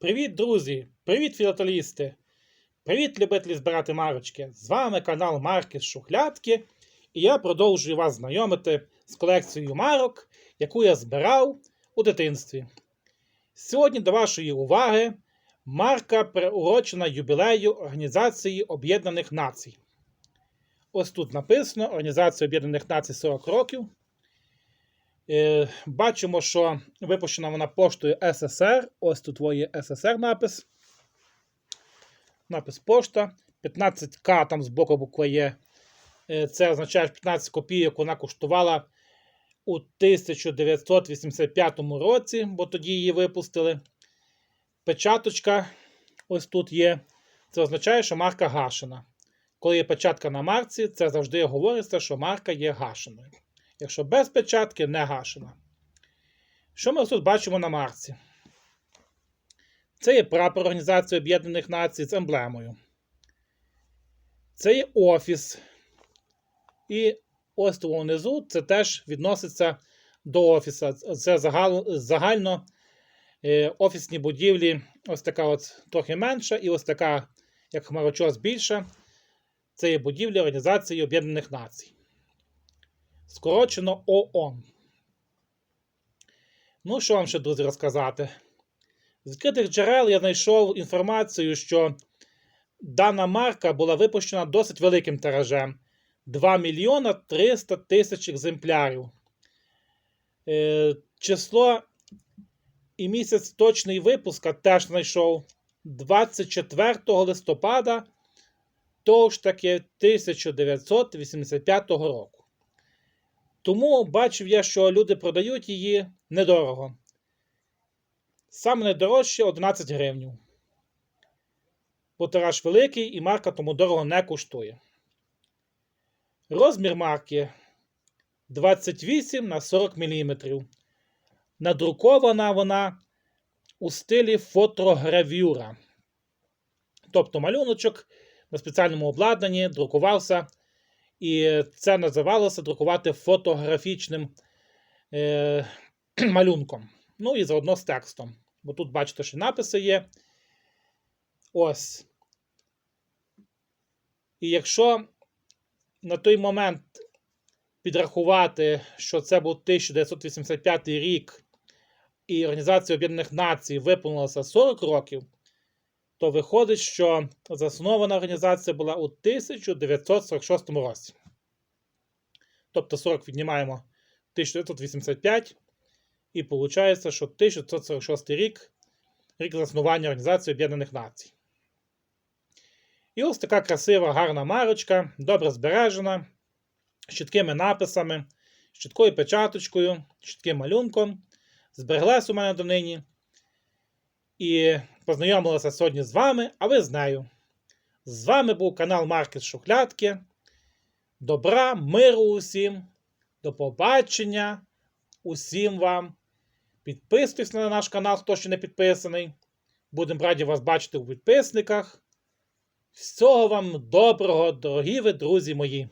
Привіт, друзі! Привіт, філателісти! Привіт, любителі збирати марочки! З вами канал Марки з Шухлядки, і я продовжую вас знайомити з колекцією марок, яку я збирав у дитинстві. Сьогодні до вашої уваги марка приурочена юбілею Організації Об'єднаних Націй. Ось тут написано Організація Об'єднаних Націй 40 років. Е, Бачимо, що випущена вона поштою СССР. Ось тут є СССР напис. Напис пошта. 15К там з боку буква є. Е, Це означає, що 15 копійок вона коштувала у 1985 році, бо тоді її випустили. Печаточка ось тут є. Це означає, що марка гашена. Коли є печатка на марці, це завжди говориться, що марка є гашеною. Якщо без печатки, не гашена. Що ми тут бачимо на марці? Це є прапор Організації Об'єднаних Націй з емблемою. Це є офіс. І ось тут внизу це теж відноситься до офіса. Це загал, загально е, офісні будівлі, ось така от трохи менша, і ось така, як хмарочос більша. Це є будівлі Організації Об'єднаних Націй. Скорочено ООН. Ну, що вам ще, друзі, розказати? З відкритих джерел я знайшов інформацію, що дана марка була випущена досить великим тиражем 2 мільйона 300 тисяч екземплярів. Е, число і місяць точний випуска теж знайшов 24 листопада того ж таки 1985 року. Тому бачив я, що люди продають її недорого. Саме найдорожче 11 гривень. Бо тираж великий і марка тому дорого не коштує. Розмір марки 28 на 40 мм. Надрукована вона у стилі фотогравюра. Тобто малюночок на спеціальному обладнанні друкувався. І це називалося друкувати фотографічним е, малюнком. Ну і заодно з текстом. Бо тут, бачите, що написи є. Ось. І якщо на той момент підрахувати, що це був 1985 рік, і Організація Об'єднаних Націй виповнилася 40 років, то виходить, що заснована організація була у 1946 році. Тобто 40 віднімаємо 1985, і виходить, що 1946 рік рік заснування Організації Об'єднаних Націй. І ось така красива, гарна марочка, добре збережена, з чіткими написами, з чіткою печаточкою, з чітким малюнком. Збереглась у мене донині. І познайомилася сьогодні з вами, а ви з нею. З вами був канал Маркет Шухлядки. Добра, миру усім, до побачення усім вам. Підписуйтесь на наш канал, хто ще не підписаний. Будемо раді вас бачити у підписниках. Всього вам доброго, дорогі ви друзі мої!